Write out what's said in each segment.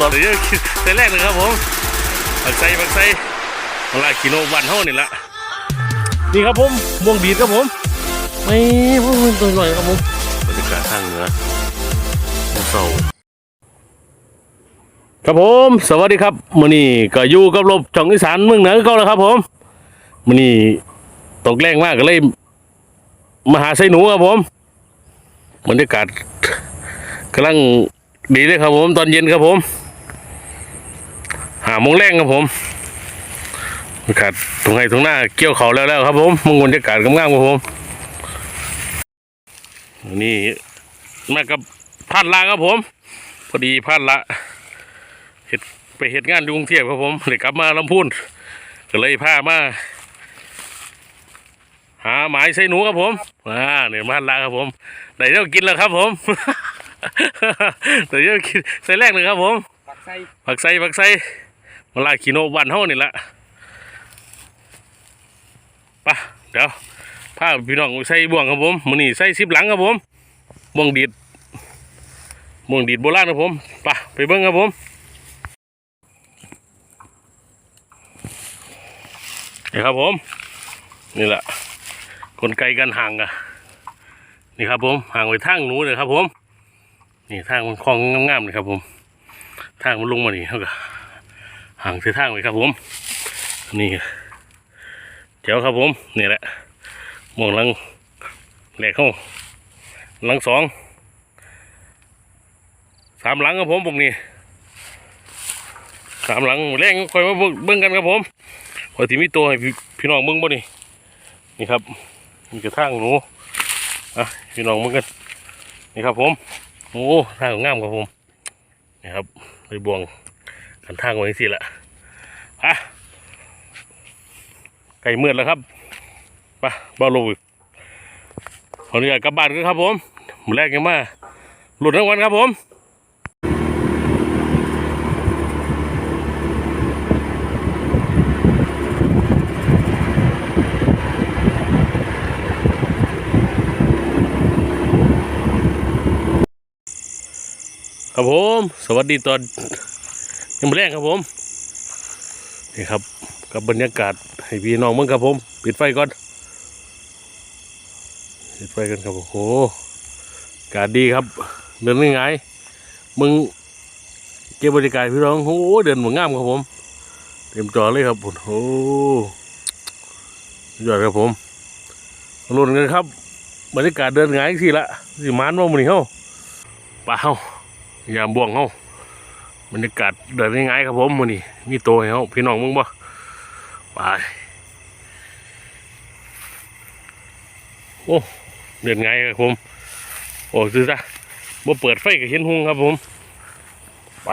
ตอนนี้คิดแต่แรกเลยครับผมผักไส้ผักไส้เวลากิโลวันเท่านี่ละนี่ครับผมม่วงดีดครับผมไม่พวกมันตัวหน่อยครับผมบรรยากาศทางเหนือของเศร้าครับผม สวัสดีครับมื้อนี้ก็อยู่กับรบช่องอีสานเมืองเหนือก็แล้วครับ ผมมื้อนี้ตกแรงมากก็เลยมาหาไส้หนูครับผมบรรยากาศกำลังดีเลยครับผม ตอนเย็นครับผม หาโมงแรงครับผมบรรยากาศตรงไหนตรงหน้าเกี่ยวเขาแล้วแล้วครับผมมึงบรรยากาศกำงามครับผม นี่มากับพานละครับผม พอดีพานละเห็ดไปเห็ดงานอยู่กรุงเทพครับผมเลยกลับมาลำพูนก็เลยพามา หาหมายใส่หนูครับผมอ่าเนี่ยพานละครับผมได้เดี๋ยวกินแล้วครับผมเดี๋ยวกินใส่แรกเลยครับผมปักไส้ผักไส้ผักไส้ มาลากิโนวันเท่านี่ละปะเดี๋ยวพาพี่น้องใส่บ่วงครับผมมือนี่ใส่สิบหลังครับผมบ่วงดีดบ่วงดีดโบราณครับผมปะไปเบิ้งครับผมนี่ครับผม นี่แหละกลไกการห่างอะนี่ครับผมห่างไว้ทางหนูเลยครับผม นี่ทางมันคลองงามๆเลยครับผม ทางมันลงมานี่เขาก็ห่างเส้นทางไว้ครับผม นี่เจ้าครับผมนี่แหละหมองหลังแหลกเข้าหลังสองสามหลังครับผมผมนี่สามหลังแรงคอยมาเบิ่งเบิ่งกันครับผมคอยที่มีตัวให้พี่น้องเบิ่งบ่นี่นี่ครับนี่คือทางหนูอะพี่น้องเบิ่งกันนี่ครับผมโอ้ทางงามครับผมนี่ครับไปบวง กันทางไว้สิละอะไก่เมือดแล้วครับไปบ้าลูกขออนุญาตกลับบ้านกันครับผมหมดแรกยังมาหลุดรางวัลครับผมครับผม สวัสดีตอน ยังไม่แรงครับผมนี่ครับกับบรรยากาศให้พี่น้องมึงครับผม ปิดไฟก่อนปิดไฟกันครับโอ้โหอากาศดีครับ เดินง่ายมึงเก็บบรรยากาศพี่น้องโอ้เดินเหมือนงามครับผม เต็มจอเลยครับโอ้โหยอดครับผมลุ้นกันครับ บรรยากาศเดินง่ายสิละสิมานว่ามันนี่เฮาป่าเฮายามบ่วงเฮา บรรยากาศเดินง่ายๆครับผมมื้อนี้มีโตให้เฮาพี่น้องมึงบ่ไปโอ้เดินง่ายครับผมโอ้ซื้อซะบ่เปิดไฟก็เห็นหุงครับผม ไป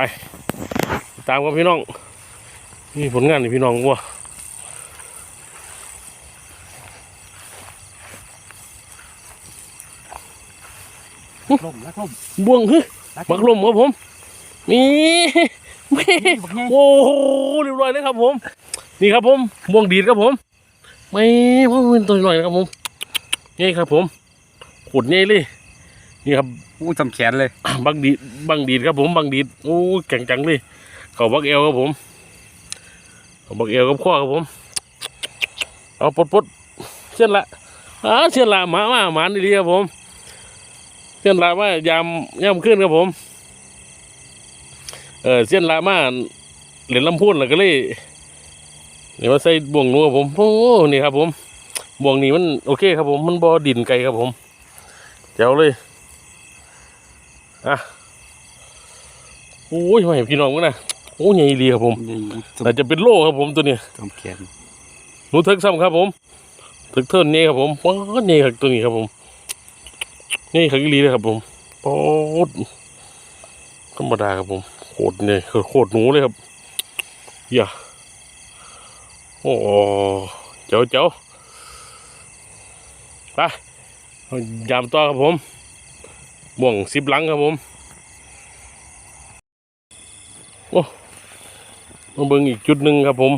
ตามกับพี่น้องนี่ผลงานให้พี่น้องบ่ลมแล้วลมบ่วงฮึบักลมครับผม มีแม่บักไงโอ้โหเรียบร้อยเลยครับผม นี่ครับผมม่วงดีดครับผมไม่พ่อเป็นตัวหน่อยนะครับผมนี่ครับผมขุดนี่เลยนี่ครับอู้จำแขนเลยบังดีดบังดีดครับผมบังดีดโอ้แข็งจังเลยเขาบักเอวครับผมเขาบักเอวกับข้อครับผม เอาปลดปลดเช่นละอ่าเช่นละหมามาหมาดีๆครับผมเช่นละว่ายามยามขึ้นครับผม เออเส้นละมาเหรียญลำพูนแล้วก็เลยเดี๋ยวมาใส่บ่วงหนูครับผมโอ้นี่ครับ ผมบ่วงนี้มันโอเคครับ ผมมันบ่ดินไกลครับผมเจ๋วเลยอะโอ้ยมาเห็นพี่น้องมั้งนะโอ้ยใหญ่ดีครับผมนี่แต่จะเป็นโลครับผมตัวเนี้ยจำแขนหนูเทิกซ้ำครับผมเทิกเทิร์นนี่ครับผมป๊อดนี่ครับตัวนี้ครับผม นี่ขักอีหลีเลยครับผมป๊อดธรรมดาครับผม โคตรเนี่ยโคตรหนูเลยครับอย่าโอ้เจ้าเจ้าไปเอายามต่อครับผมบ่วงสิบหลังครับผมโอ้มาเบิ่งอีกจุดหนึ่งครับผม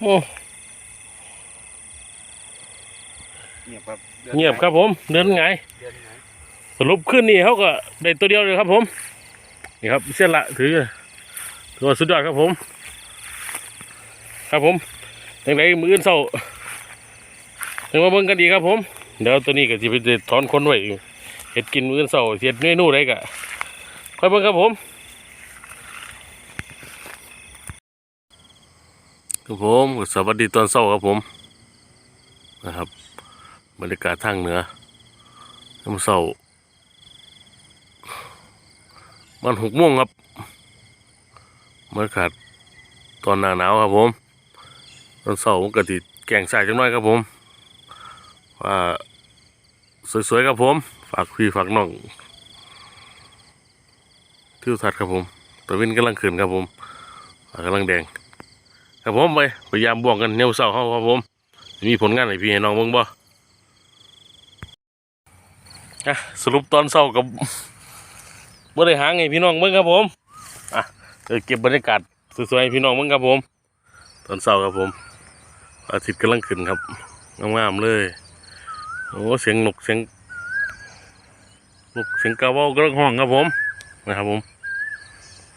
โอ้เงียบครับเงียบครับผม เดินไงายเดินไงสรุปขึ้นนี่เขาก็ได้ตัวเดียวเลยครับผม นี่ครับเส้นละถือถือว่าสุดยอดครับผม ครับผมยังไงมืออื่นเศร้ายังมาเบิ่งกันดีครับผม เดี๋ยวตัวนี้ก็จะไปถอนคนไว้เห็ดกินมืออื่นเศร้าเห็ดเมนูได้กะค่อยเบิ่งครับผมครับผมสวัสดีตอนเศร้าครับผมนะครับ บรรยากาศทางเหนือน้ำเศร้า มันหกโมงครับบรรยากาศตอนหนาหนาวครับผมตอนเสาร์ก็ติแกงใส่จังน้อยครับผมว่าสวยๆครับผม ฝากพี่ฝากน้องทิวทัศน์ครับผมตะวินกำลังขึ้นครับผมฟ้ากำลังแดง ครับผมไปพยายามบวกกันเนี่ยวเสาเขาครับผม มีผลงานให้พี่ให้น้องบิ่งบ่อะสรุปตอนเสาร์กับ บ่ได้หางให้พี่น้องเบิ่งครับผมอะเออเก็บบรรยากาศสวยๆให้พี่น้องเบิ่งครับผม ตอนเช้าครับผม อาทิตย์กำลังขึ้นครับงามๆเลยโอ้เสียงนกเสียงนกเสียงกระเว้ากำลังห้องครับผมนะครับผม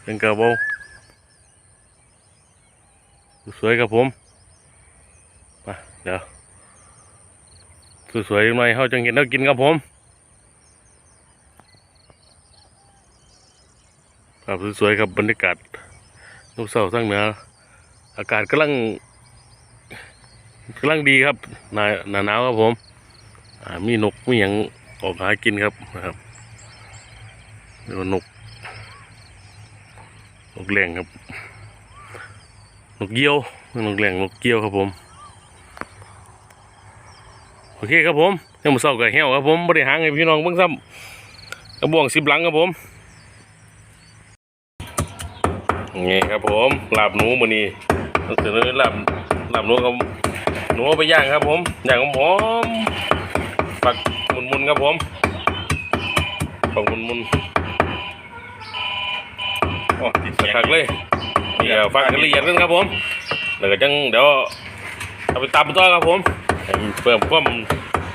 เสียงกระเว้าสวยครับผมมาเดี๋ยวสวยๆหน่อยเขาจังเห็นแล้วกินครับผม ครับสวยๆครับบรรยากาศนกเสาทั้งเหนืออากาศกำลังกำลังดีครับหนาหนาหนาวครับผมมีนกมีอย่างออกหากินครับนะครับเรียกว่านกนกแรงครับ นกเกี้ยวนกแรงนกเกี้ยวครับผม โอเคครับผมยังมาเศร้ากับเหี้ยวครับผมบริหารให้พี่น้องเบิ่งซ้ำกระบวงสิบหลังครับผม นี่ครับผมลาบหนูมือนี้ก็คือลยลาบลาบหนูกับหนูไปย่างครับผมย่างหอมๆฝักมุนๆครับผมฝักมุนๆโอ้ติดสักเลยเนี่ก็ฝักกันละเอียดกันครับผมแล้วก็จังเดี๋ยวเอาไปตำต่อครับผมให้มันเพิ่มความ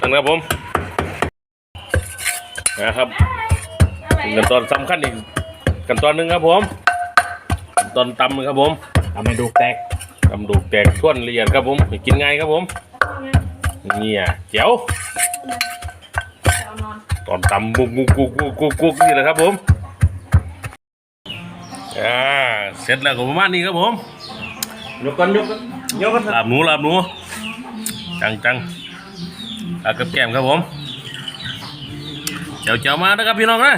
นั่นครับผมนะครับขั้นตอนสำคัญอีกขั้นตอนหนึ่งครับผม ตอนตำครับผมทำให้ดูแตกตำดูกแตกท่วนละเอียดครับผมให้กินง่ายครับผม เนี่ยเจ๋วตอนตำบุกกุกกุกกุกกุกกุกนี่แหละครับผมอ่าเสร็จแล้วก็ประมาณนี้ครับผม ยกกันยกกันยกกันลาบหนูลาบหนูจังจังลาบกับแก้มครับผมเจียวเจียวมานะครับพี่น้องนะ